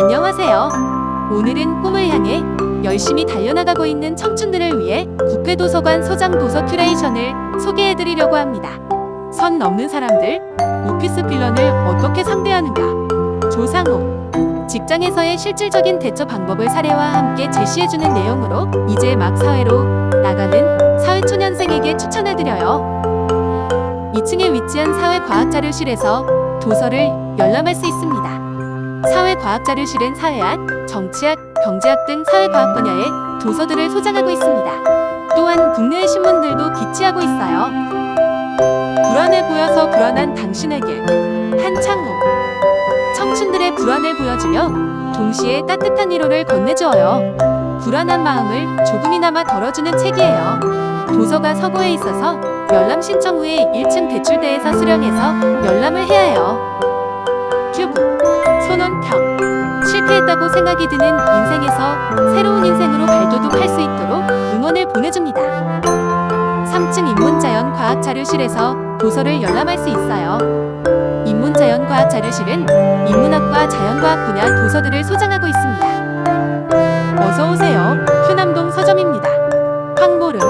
안녕하세요. 오늘은 꿈을 향해 열심히 달려나가고 있는 청춘들을 위해 국회 도서관 소장 도서 큐레이션을 소개해드리려고 합니다. 선 넘는 사람들, 오피스 빌런을 어떻게 상대하는가? 조상호. 직장에서의 실질적인 대처 방법을 사례와 함께 제시해주는 내용으로 이제 막 사회로 나가는 사회초년생에게 추천해드려요. 2층에 위치한 사회과학자료실에서 도서를 열람할 수 있습니다. 사회과학자료실은 사회학, 정치학, 경제학 등 사회과학 분야의 도서들을 소장하고 있습니다. 또한 국내의 신문들도 비치하고 있어요. 불안해 보여서 불안한 당신에게 한창호 청춘들의 불안을 보여주며 동시에 따뜻한 위로를 건네주어요. 불안한 마음을 조금이나마 덜어주는 책이에요. 도서가 서고에 있어서 열람 신청 후에 1층 대출대에서 수령해서 열람을 해야 해요. 큐브 발돋움할 수 있도록 응원을 보내줍니다. 3층 인문자연 과학자료실에서 도서를 열람할 수 있어요. 인문자연 과학자료실은 인문학과 자연과학 분야 도서들을 소장하고 있습니다. 어서 오세요. 휴남동 서점입니다. 황보름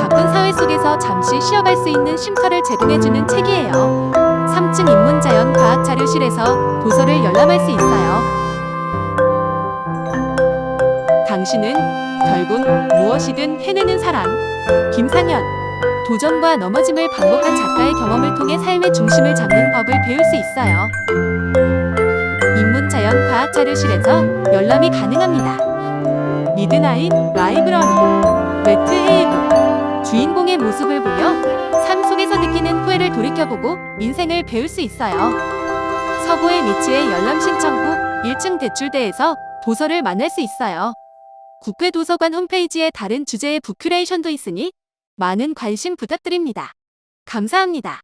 바쁜 사회 속에서 잠시 쉬어갈 수 있는 쉼터를 제공해주는 책이에요. 3층 인문자연 과학자료실에서 도서를 열람할 수 있어요. 당신은 결국 무엇이든 해내는 사람. 김상현. 도전과 넘어짐을 반복한 작가의 경험을 통해 삶의 중심을 잡는 법을 배울 수 있어요. 인문자연 과학 자료실에서 열람이 가능합니다. 미드나잇 라이브러리. 매트 헤이브. 주인공의 모습을 보며 삶 속에서 느끼는 후회를 돌이켜보고 인생을 배울 수 있어요. 서구의 미치의 열람 신청 후 1층 대출대에서 도서를 만날 수 있어요. 국회 도서관 홈페이지에 다른 주제의 부큐레이션도 있으니 많은 관심 부탁드립니다. 감사합니다.